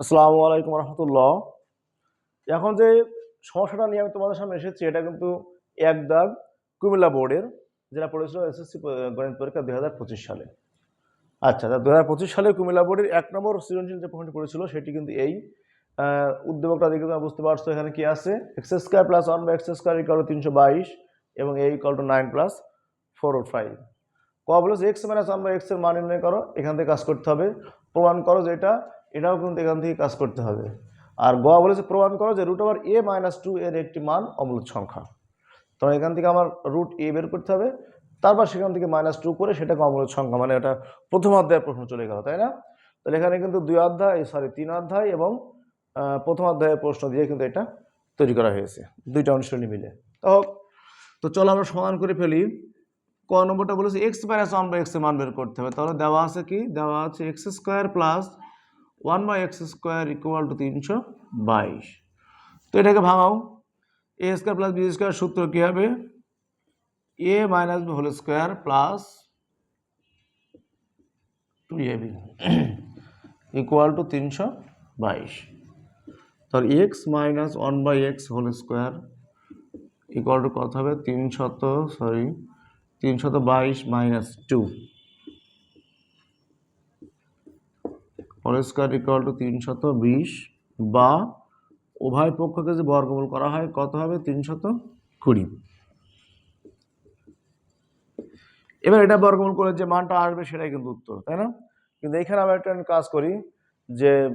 আসসালামু আলাইকুম রহমতুল্লাহ। এখন যে সমস্যাটা নিয়ে আমি তোমাদের সামনে এসেছি, এটা কিন্তু এক দাগ কুমিল্লা বোর্ডের, যেটা পড়েছিল এসএসসি গণিত পরীক্ষা দুই হাজার পঁচিশ সালে। আচ্ছা দু হাজার পঁচিশ সালে কুমিল্লা বোর্ডের এক নম্বর সৃজনশীল যে প্রশ্নটি পড়েছিল, সেটি কিন্তু এই উদ্যোগটা দেখে তোমরা বুঝতে পারছ এখানে কি আছে। X square plus one by x square equal তিনশো বাইশ এবং এই equal to nine plus four O five ক বলেছে এক্স মাইনাস ওয়ান বাই এক্সের মান নির্ণয় করো, এখান থেকে কাজ করতে হবে। প্রমাণ করো যে এটা এটাও কিন্তু এখান থেকে কাজ করতে হবে। আর গ বলেছে, প্রমাণ করো যে root over a minus two এর একটি মান অমূলত সংখ্যা। তখন এখান থেকে আমার রুট এ বের করতে হবে, তারপর সেখান থেকে মাইনাস টু করে সেটাকে অমূলত সংখ্যা মানে এটা প্রথম অধ্যায়ের প্রশ্ন চলে গেল, তাই না? তাহলে এখানে কিন্তু দুই অধ্যায় সরি তিন অধ্যায় এবং প্রথম অধ্যায়ের প্রশ্ন দিয়ে কিন্তু এটা তৈরি করা হয়েছে, দুইটা অনুশীলনী মিলে। তো হোক, তো চলো আমরা সমাধান করে ফেলি। ক নম্বরটা বলেছে এক্স মাইনাস ওয়ান বাই এক্সের মান বের করতে হবে, তাহলে দেওয়া আছে কি? দেওয়া আছে x square plus one by x square equal to তিনশো বাইশ। তো এটাকে ভাঙাও। A square plus b square সূত্র কী হবে? A minus b whole square plus two a b equal to তিনশো বাইশ। তাহলে x minus one by x whole square equal to কত হবে? তিনশত সরি তিনশত বাইশ minus two. Whole square equal to তিনশত বিশ বা উভয় পক্ষকে যে বর্গমূল করা হয়, কত হবে? তিনশত কুড়ি। এবার এটা বর্গমূল করে যে মানটা আসবে সেটাই কিন্তু উত্তর, তাই না? কিন্তু এখানে আমরা একটা কাজ করি যে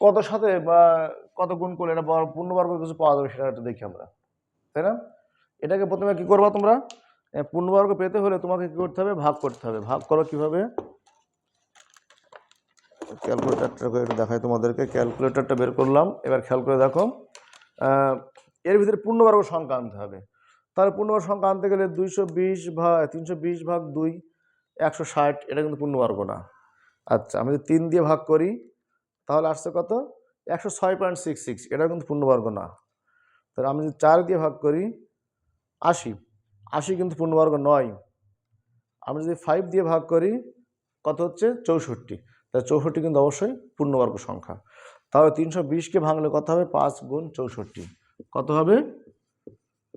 কত সাথে বা কত গুণ করলে এটা বর- পূর্ণবর্গ কিছু পাওয়া যাবে সেটা একটু দেখি আমরা, তাই না? এটাকে প্রথমে কি করবা তোমরা? পূর্ণবর্গ পেতে হলে তোমাকে কি করতে হবে? ভাগ করতে হবে। ভাগ করো কীভাবে? ক্যালকুলেটারটা করে দেখাই তোমাদেরকে। ক্যালকুলেটরটা বের করলাম। এবার খেয়াল করে দেখো। এর ভিতরে পূর্ণবর্গ সংখ্যা আনতে হবে। তাহলে পূর্ণবর্গ সংখ্যা আনতে গেলে দুইশো বিশ ভাগ, তিনশো বিশ ভাগ দুই, একশো ষাট, এটা কিন্তু পূর্ণবর্গ না। আচ্ছা আমি যদি তিন দিয়ে ভাগ করি, তাহলে আসছে কত? একশো ছয় পয়েন্ট সিক্স সিক্স এটা কিন্তু পূর্ণবর্গ না। তাহলে আমি যদি চার দিয়ে ভাগ করি, আশি আশি কিন্তু পূর্ণবর্গ নয়। আমি যদি ফাইভ দিয়ে ভাগ করি, কত হচ্ছে? চৌষট্টি। তাহলে চৌষট্টি কিন্তু অবশ্যই পূর্ণবর্গ সংখ্যা। তাহলে তিনশো বিশকে ভাঙলে কত হবে? পাঁচ গুণ চৌষট্টি। কত হবে?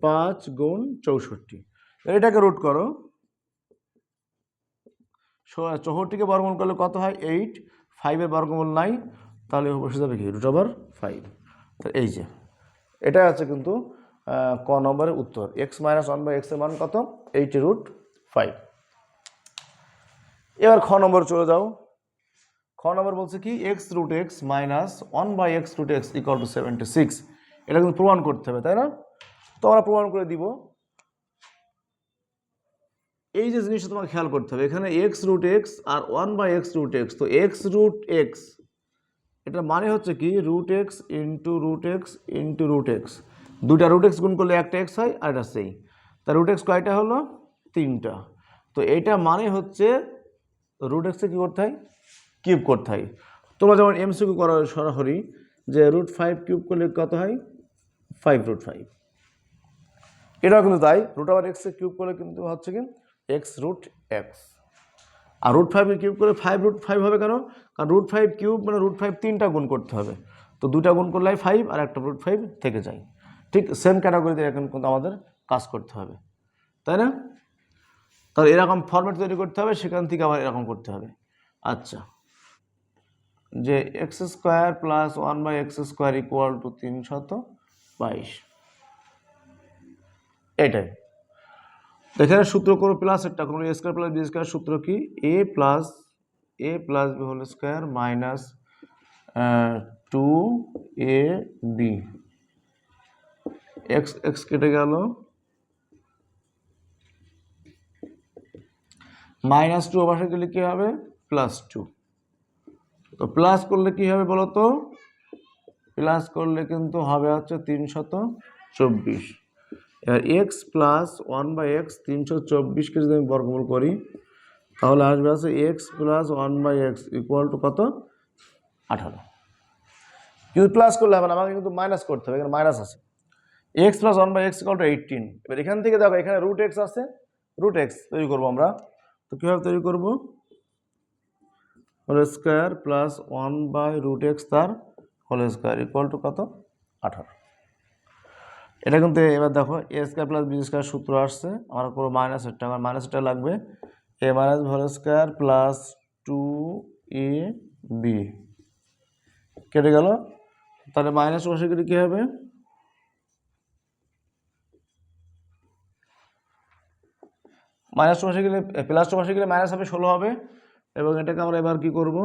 পাঁচ গুণ চৌষট্টি। এটাকে রুট করো। চৌষট্টিকে বর্গমূল করলে কত হয়? এইট ফাইভের বর্গমূল নাই। তাহলে বসে যাবে কি? রুট ওভার ফাইভ তো এই যে এটা আছে কিন্তু ক নম্বরের উত্তর। এক্স মাইনাস ওয়ান বাই এক্সের মান কত? এইট রুট ফাইভ এবার খ নম্বর চলে যাও। খ নম্বর বলছে কি x root x minus one by x root x equal to seventy six এটা কিন্তু প্রমাণ করতে হবে, তাই না? তো আমরা প্রমাণ করে দিব। এই যে জিনিসটা তোমাকে খেয়াল করতে হবে, এখানে x root x R one by x root x তো এক্স রুট এক্স এটা মানে হচ্ছে কি root x into root x into root x দুইটা রুট এক্স গুণ করলে একটা এক্স হয় আর এটা সেই তা রুট এক্স কয়টা হলো? তিনটা। তো এইটা মানে হচ্ছে রুট এক্সে কী করতে হয়? কিউব করতে হয়। তোমরা যেমন এমসিকিউ করা সরাসরি, যে রুট ফাইভ কিউব করলে কত হয়? ফাইভ রুট ফাইভ এটাও কিন্তু তাই রুট আবার এক্সে কিউব করলে কিন্তু হচ্ছে কি? এক্স রুট এক্স আর রুট ফাইভের কিউব করে ফাইভ রুট ফাইভ হবে কেন? কারণ রুট ফাইভ কিউব মানে রুট ফাইভ তিনটা গুণ করতে হবে। তো দুটা গুণ করলে ফাইভ আর একটা রুট ফাইভ থেকে যায়। ঠিক সেম ক্যাটাগরিতে এখন কিন্তু আমাদের কাজ করতে হবে। তাই না? তাহলে এরকম ফর্ম্যাট তৈরি করতে হবে, সেখান থেকে আবার এরকম করতে হবে। আচ্ছা। যে x square plus one by x square equal to তিনশত বাইশ। এটাই। এখানে সূত্র করো প্লাস একটা, কোনো a square plus b square সূত্র কি? A plus a plus b whole square minus two a b x x কেটে গেল। মাইনাস টু অবশ্যই গেলে কী হবে? প্লাস টু তো প্লাস করলে কি হবে বলো তো প্লাস করলে কিন্তু হবে হচ্ছে তিনশত চব্বিশ। এবার x plus one by x তিনশো চব্বিশকে যদি আমি বর্গমূল করি, তাহলে আসবে আছে x plus one by x equal to কত? আঠারো। কিন্তু প্লাস করলে হবে না, আমাকে কিন্তু মাইনাস করতে হবে, এখানে মাইনাস আছে। X plus one by x equal to eighteen এবার এখান থেকে দেখো, এখানে রুট এক্স আছে রুট এক্স তৈরি করব আমরা। তো কীভাবে তৈরি করব? Whole square plus one by root x তার হোল স্কোয়ার ইকুয়াল টু কত? আঠারো। এটা কিন্তু এবার দেখো a square plus b square সূত্র আসছে, আমার কোনো মাইনাস একটা আমার মাইনাস একটা লাগবে। A minus whole square plus two a b কেটে গেল। তাহলে মাইনাস বসে গেলে কী হবে? মাইনাস বসে গেলে প্লাস বসে গেলে মাইনাস হবে, ষোলো হবে। এবং এটাকে আমরা এবার কি করব?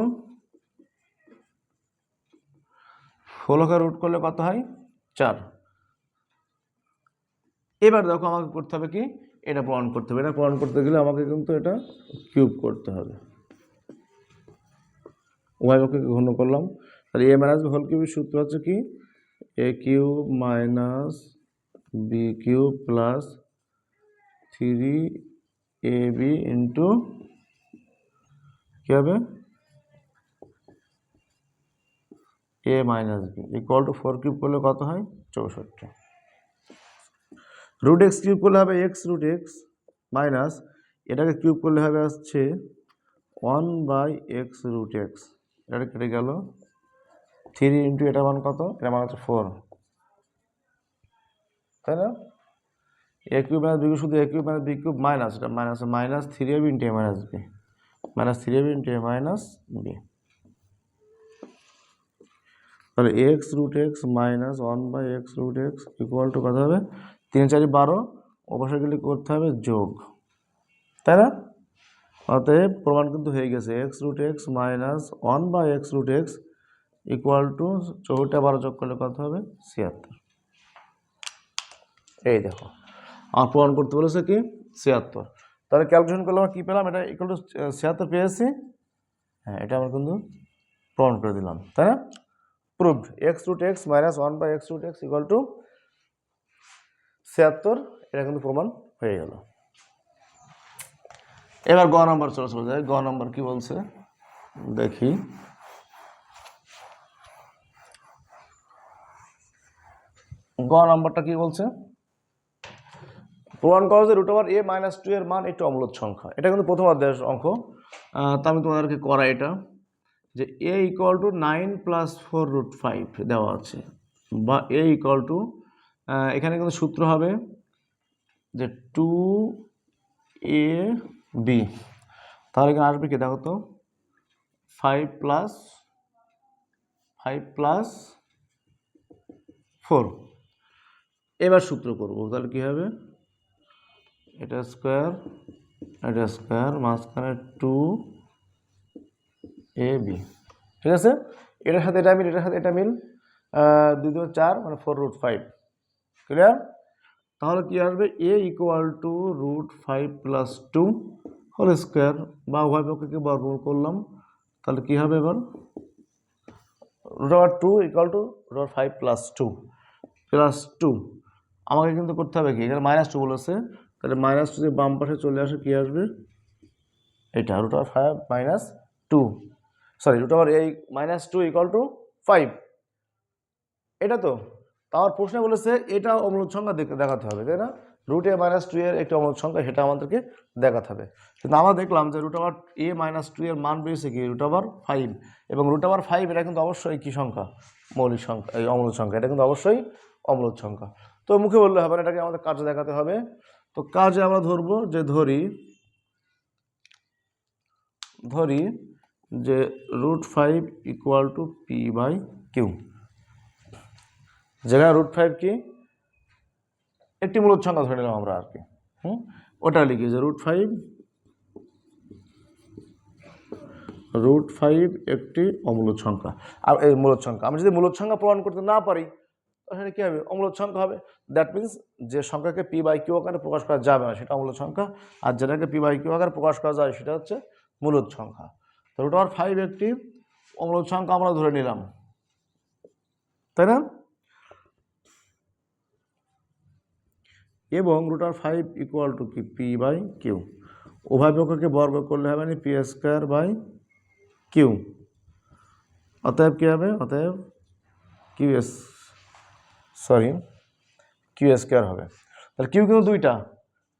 ষোলোকে রুট করলে কত হয়? চার। এবার দেখো আমাকে করতে হবে কি? এটা প্রমাণ করতে হবে। এটা প্রমাণ করতে গেলে আমাকে কিন্তু এটা কিউব করতে হবে। উভয় পক্ষকে ঘন করলাম? তাহলে এ মাইনাস হোল কিউবের সূত্র হচ্ছে কি? A cube minus b cube plus three a b into কী হবে? A minus b equal to four cube করলে কত হয়? চৌষট্টি। রুট এক্স কিউব করলে হবে এক্স রুট এক্স মাইনাস এটাকে কিউব করলে হবে আসছে one by x root x এটা কেটে গেল। থ্রি ইন্টু এটা মান কত? এটা মান হচ্ছে ফোর তাই না? A cube minus b cube শুধু a cube minus b cube minus এটা minus minus three a b into a minus b minus three a b into a minus b তাহলে x root x minus one by x root x equal to কত হবে? তিন চারি বারো অবশ্যই করতে হবে? যোগ। তাই না? অতএব প্রমাণ কিন্তু হয়ে গেছে। X root x minus one by x root x equal to চৌটা বারো যোগ করলে কত হবে? ছিয়াত্তর। এই দেখো। আমার প্রমাণ করতে বলেছে কি? ছিয়াত্তর। তাহলে ক্যালকুলেশন করলে আমরা কী পেলাম? এটা ইকুয়াল টু ছিয়াত্তর পেয়েছি। হ্যাঁ এটা আমরা কিন্তু প্রমাণ করে দিলাম, তাই না? Proved x root x minus one by x root x equal to ছিয়াত্তর, এটা কিন্তু প্রমাণ হয়ে গেল। এবার গ নম্বর চলে চলে যায় গ নম্বর কি বলছে? দেখি। গ নম্বরটা কি বলছে? প্রমাণ করা যে root over a minus two এর মান একটি অমূলত সংখ্যা। এটা কিন্তু প্রথম অধ্যায়ের অঙ্ক তা আমি তোমাদেরকে করা এটা, যে a equal to nine plus four root five দেওয়া আছে, বা এ ইকুয়াল টু এখানে কিন্তু সূত্র হবে যে টু এ বি তাহলে এখানে আসবে কি দেখো তো? Five plus five plus four এবার সূত্র করব, তাহলে কী হবে? এটা স্কোয়ার এটা স্কোয়ার, মাঝখানে টু এ বি ঠিক আছে? এটার সাথে এটা মিল, এটার সাথে এটা মিল দুই দু চার মানে ফোর রুট ফাইভ ক্লিয়ার তাহলে কি আসবে? A equal to root five plus two whole square বা উভয় পক্ষকে বর্গমূল করলাম। তাহলে কী হবে এবার? Over two equal to root five plus two plus two আমাকে কিন্তু করতে হবে কি? এখানে মাইনাস টু বলেছে। তাহলে মাইনাস টু বাম পাশে চলে আসে কী আসবে? এটা root over five minus two sorry root over এই minus two equal to five এটা তো? তার প্রশ্নে বলেছে, এটা অমূলত সংখ্যা দেখ- দেখাতে হবে, তাই না? রুট এ মাইনাস টু এর একটি অমূলত সংখ্যা, সেটা আমাদেরকে দেখাতে হবে। কিন্তু আমরা দেখলাম যে root over a minus two এর মান বেরিয়েছে কি? রুট ওভার ফাইভ এবং রুট ওভার ফাইভ এটা কিন্তু অবশ্যই কী সংখ্যা? মৌলিক সংখ্যা, এই অমূলত সংখ্যা, এটা কিন্তু অবশ্যই অমূলত সংখ্যা। তো মুখে বললে হবে না, এটাকে আমাদের কাজে দেখাতে হবে। তো কাজে আমরা ধরবো যে ধরি ধরি যে root five equal to p by q যেখানে রুট ফাইভ কি? একটি মূলত সংখ্যা ধরে নিলাম আমরা আর কি। হুম? ওটা লিখি যে রুট ফাইভ রুট ফাইভ একটি অমূলত সংখ্যা। আর এই মূলত সংখ্যা আমি যদি মূলত সংখ্যা প্রমাণ করতে না পারি তাহলে কী হবে? অমূলত সংখ্যা হবে। দ্যাট মিন্স যে সংখ্যাকে পি বাই কিউ আকারে প্রকাশ করা যাবে না, সেটা অমূলত সংখ্যা। আর যেটাকে পি বাই কিউ আকারে প্রকাশ করা যায়, সেটা হচ্ছে মূলত সংখ্যা। তো রুট ওভার ফাইভ একটি অমূলত সংখ্যা আমরা ধরে নিলাম। তাই না? এবং রুট আর ফাইভ ইকুয়াল টু কি? পি বাই কিউ উভয় পক্ষকে বর্গ করলে হবে না পি স্কোয়ার বাই কিউ অতএব কী হবে? অতএব q s sorry q square হবে। তাহলে কিউ কিন্তু দুইটা।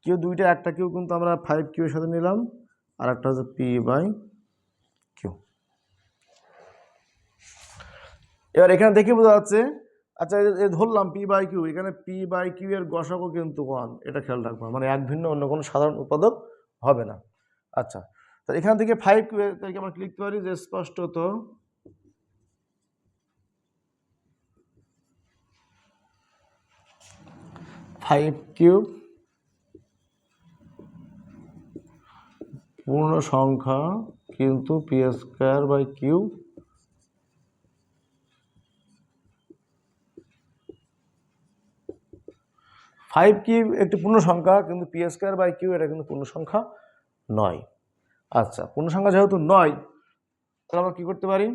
কিউ দুইটা, একটা কিউ কিন্তু আমরা ফাইভ কিউর সাথে নিলাম, আর একটা হচ্ছে পি বাই কিউ এবার এখানে দেখি বোঝা যাচ্ছে আচ্ছা ধরলাম পি বাই কিউ এখানে পি বাই কিউ এর গসকও কিন্তু ওয়ান এটা খেয়াল রাখব মানে এক ভিন্ন অন্য কোনো সাধারণ উৎপাদক হবে না। আচ্ছা তো এখান থেকে ফাইভ কিউ আমরা ক্লিক করি যে স্পষ্টত ফাইভ কিউব পূর্ণ সংখ্যা কিন্তু p square by q five cube একটি পূর্ণ সংখ্যা কিন্তু পি স্কোয়ার বাই কিউ এটা কিন্তু পূর্ণ সংখ্যা নয়। আচ্ছা পূর্ণ সংখ্যা যেহেতু নয়, তাহলে আমরা কী করতে পারি?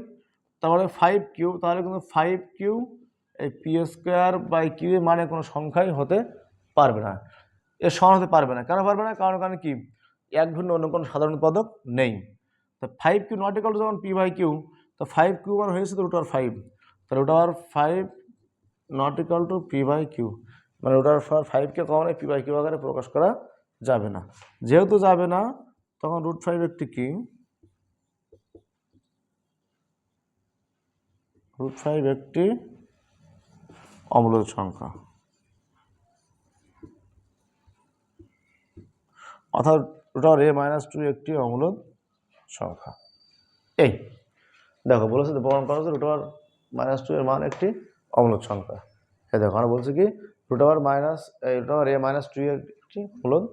তাহলে ফাইভ কিউ তাহলে কিন্তু ফাইভ কিউ এই পি স্কোয়ার বাই কিউ মানে কোনো সংখ্যাই হতে পারবে না। এর সমান হতে পারবে না। কেন পারবে না? কারণ কারণ কি? এক ভিন্ন অন্য কোনো সাধারণ উৎপাদক নেই। তো ফাইভ কিউ নট ইকাল যখন পি বাই কিউ তো ফাইভ কিউ আর হয়েছে তো রুট আর ফাইভ তাহলে root R five not equal to p by q মানে রুট আর ফাইভকে কখনোই পি বাই কিউ আকারে প্রকাশ করা যাবে না। যেহেতু যাবে না, তখন রুট ফাইভ একটি কি? রুট ফাইভ একটি অম্লজ সংখ্যা। অর্থাৎ আর এ মাইনাস টু একটি অম্লজ সংখ্যা। এই, দেখো বলেছে তো প্রমাণ করা হচ্ছে রুট মাইনাস টু এর মান একটি অম্লজ সংখ্যা। এই দেখো আমরা বলছি কি, রুট মাইনাস এই আর এ মাইনাস টু একটি অম্লজ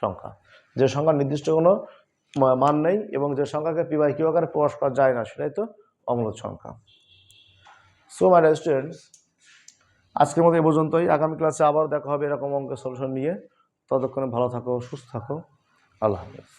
সংখ্যা। যে সংখ্যার নির্দিষ্ট কোনো মান নেই এবং যে সংখ্যাকে পি বাই কিউ আকারে প্রকাশ করা যায় না, সেটাই তো অম্লজ সংখ্যা। সো মাই স্টুডেন্টস আজকের মতো এ পর্যন্তই। আগামী ক্লাসে আবার দেখা হবে এরকম অঙ্কের সলিউশন নিয়ে। ততক্ষণে ভালো থাকো, সুস্থ থাকো। আল্লাহ হাফেজ।